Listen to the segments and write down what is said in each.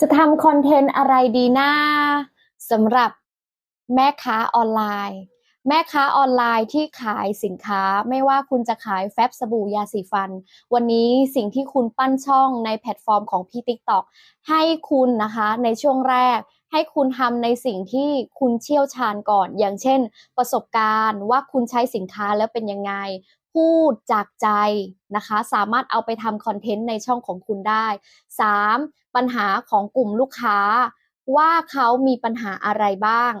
จะทำคอนเทนต์อะไรดีนะสำหรับแม่ค้าออนไลน์ แม่ค้าออนไลน์ที่ขายสินค้าไม่ว่าคุณจะขายแฟบสบู่ยาสีฟัน วันนี้สิ่งที่คุณปั้นช่องในแพลตฟอร์มของพี่ TikTok ให้คุณนะคะในช่วงแรกให้คุณทำในสิ่งที่คุณเชี่ยวชาญก่อน อย่างเช่น ประสบการณ์ว่าคุณใช้สินค้าแล้วเป็นยังไง พูดจากใจนะคะ สามารถเอาไปทำคอนเทนต์ในช่องของคุณได้ 3. ปัญหาของกลุ่มลูกค้า ว่าเขามีปัญหาอะไรบ้าง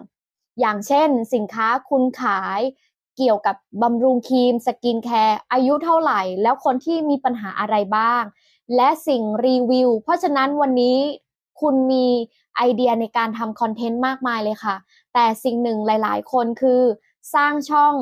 อย่างเช่นสินค้าคุณขายเกี่ยวกับบำรุงครีม สกินแคร์ อายุเท่าไหร่ แล้วคนที่มีปัญหาอะไรบ้าง และสิ่งรีวิว เพราะฉะนั้นวันนี้คุณมีไอเดียในการทำคอนเทนต์มากมายเลยค่ะ แต่สิ่งหนึ่งหลาย ๆ คนคือสร้างช่อง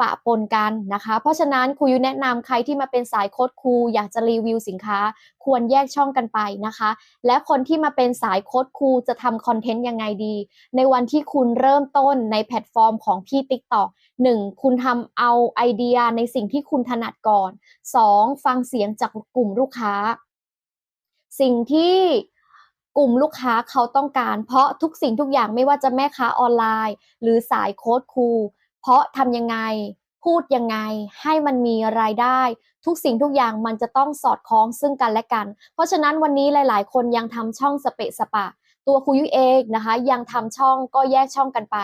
ปะปนกันนะคะ เพราะฉะนั้นครูยุแนะนำใครที่มาเป็นสายโค้ดครูอยากจะรีวิวสินค้า ควรแยกช่องกันไปนะคะ และคนที่มาเป็นสายโค้ดครูจะทำคอนเทนต์ยังไงดี ในวันที่คุณเริ่มต้นในแพลตฟอร์มของพี่ TikTok 1. คุณทำเอาไอเดียในสิ่งที่คุณถนัดก่อน 2. ฟังเสียงจากกลุ่มลูกค้า สิ่งที่กลุ่มลูกค้าเขาต้องการ เพราะทุกสิ่งทุกอย่างไม่ว่าจะแม่ค้าออนไลน์ หรือสายโค้ดครู เพราะทำยังไงพูดยังไงให้มันมีรายได้ ทุกสิ่งทุกอย่างมันจะต้องสอดคล้องซึ่งกันและกัน เพราะฉะนั้นวันนี้หลาย ๆ คนยังทำช่องสเปะสปะ ตัวครูยุ้ยเองนะคะ ยังทำช่องก็แยกช่องกันไป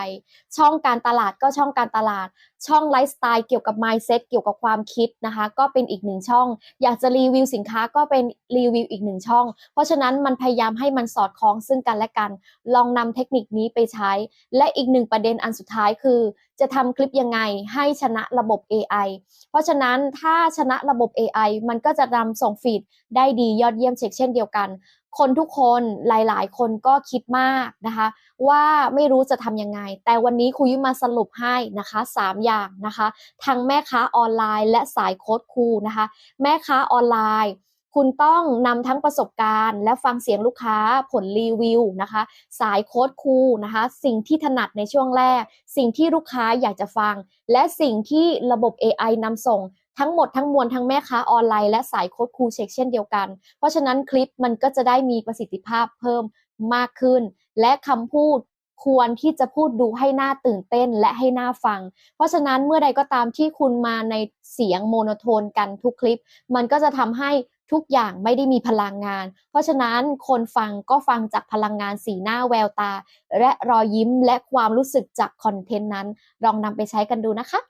ช่องการตลาดก็ช่องการตลาด ช่องไลฟ์สไตล์เกี่ยวกับ mindset เกี่ยวกับความคิดนะคะ ก็เป็นอีกหนึ่งช่อง อยากจะรีวิวสินค้าก็เป็นรีวิวอีกหนึ่งช่อง เพราะฉะนั้นมันพยายามให้มันสอดคล้องซึ่งกันและกัน ลองนำเทคนิคนี้ไปใช้ และอีกหนึ่งประเด็นอันสุดท้ายคือ จะทำคลิปยังไงให้ชนะระบบ AI เพราะฉะนั้นถ้าชนะระบบ AI มันก็จะนำส่งฟีดได้ดียอดเยี่ยมเช็คเช่นเดียวกัน คนทุกคนหลายๆ คนก็คิดมากนะคะ ว่าไม่รู้จะทำยังไง แต่วันนี้ครูยุมาสรุปให้นะคะ 3 อย่างนะคะทั้งแม่ค้าออนไลน์ และสายโค้ดครูนะคะ แม่ค้าออนไลน์คุณต้องนำทั้งประสบการณ์ และฟังเสียงลูกค้าผลรีวิวนะคะ สายโค้ดครูนะคะ สิ่งที่ถนัดในช่วงแรก สิ่งที่ลูกค้าอยากจะฟัง และสิ่งที่ระบบ AI นำส่ง ทั้งหมดทั้งมวลทั้งแม่ค้าออนไลน์และสายโค้ดครูเช็คเช่นเดียวกัน เพราะฉะนั้นคลิปมันก็จะได้มีประสิทธิภาพเพิ่มมากขึ้น และคำพูดควรที่จะพูดดูให้หน่าตื่นเต้นและให้หน่าฟัง เพราะฉะนั้นเมื่อใดก็ตามที่คุณมาในเสียงโมโนโทนกันทุกคลิป มันก็จะทำให้ทุกอย่างไม่ได้มีพลังงาน เพราะฉะนั้นคนฟังก็ฟังจากพลังงานสีหน้าแววตา และรอยยิ้มและความรู้สึกจากคอนเทนต์นั้น ลองนำไปใช้กันดูนะคะ